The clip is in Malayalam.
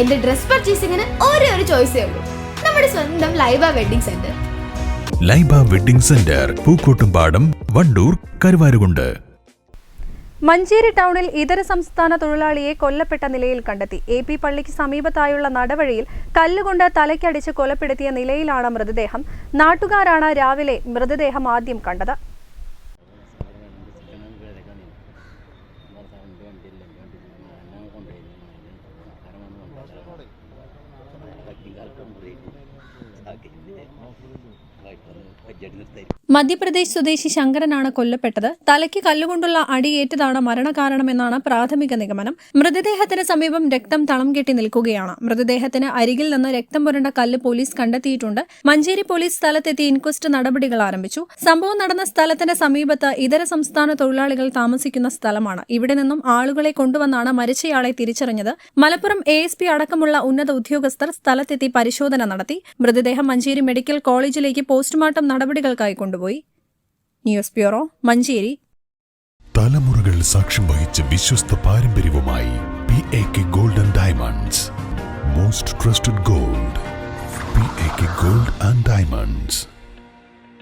എന്റെ ഡ്രസ് പർച്ചേസിംഗിന് ഒരേ ഒരു ചോയ്സേ ഉള്ളൂ. നമ്മുടെ സ്വന്തം Laiba wedding centre. Laiba wedding centre Pookkottumpadam Wandoor Karuvarakundu. Manjeri ടൗണിൽ ഇതര സംസ്ഥാന തൊഴിലാളിയെ കൊല്ലപ്പെട്ട നിലയിൽ കണ്ടെത്തി. എ പി പള്ളിക്ക് സമീപത്തായുള്ള നടവഴിയിൽ കല്ലുകൊണ്ട് തലയ്ക്കടിച്ച് കൊലപ്പെടുത്തിയ നിലയിലാണ് മൃതദേഹം. നാട്ടുകാരാണ് രാവിലെ മൃതദേഹം ആദ്യം കണ്ടത്. Ang break. Sa akin, hindi. Right on. Madhya Pradesh സ്വദേശി ശങ്കരനാണ് കൊല്ലപ്പെട്ടത്. തലയ്ക്ക് കല്ലുകൊണ്ടുള്ള അടിയേറ്റതാണ് മരണകാരണമെന്നാണ് പ്രാഥമിക നിഗമനം. മൃതദേഹത്തിന് സമീപം രക്തം തളം കെട്ടി നിൽക്കുകയാണ്. മൃതദേഹത്തിന് അരികിൽ നിന്ന് രക്തം പുരണ്ട കല്ല് പോലീസ് കണ്ടെത്തിയിട്ടുണ്ട്. മഞ്ചേരി പോലീസ് സ്ഥലത്തെത്തി ഇൻക്വസ്റ്റ് നടപടികൾ ആരംഭിച്ചു. സംഭവം നടന്ന സ്ഥലത്തിന്റെ സമീപത്ത് ഇതര സംസ്ഥാന തൊഴിലാളികൾ താമസിക്കുന്ന സ്ഥലമാണ്. ഇവിടെ നിന്നും ആളുകളെ കൊണ്ടുവന്നാണ് മരിച്ചയാളെ തിരിച്ചറിഞ്ഞത്. മലപ്പുറം എ എസ് പി അടക്കമുള്ള ഉന്നത ഉദ്യോഗസ്ഥർ സ്ഥലത്തെത്തി പരിശോധന നടത്തി. മൃതദേഹം മഞ്ചേരി മെഡിക്കൽ കോളേജിലേക്ക് പോസ്റ്റ്മോർട്ടം നടപടികൾക്കായി കൊണ്ടുപോയി. News bureau Manjeri. തലമുറകൾ സാക്ഷ്യം വഹിച്ച വിശ്വസ്ത പാരമ്പര്യവുമായി P A K golden diamonds. Most trusted gold P A K gold and diamonds.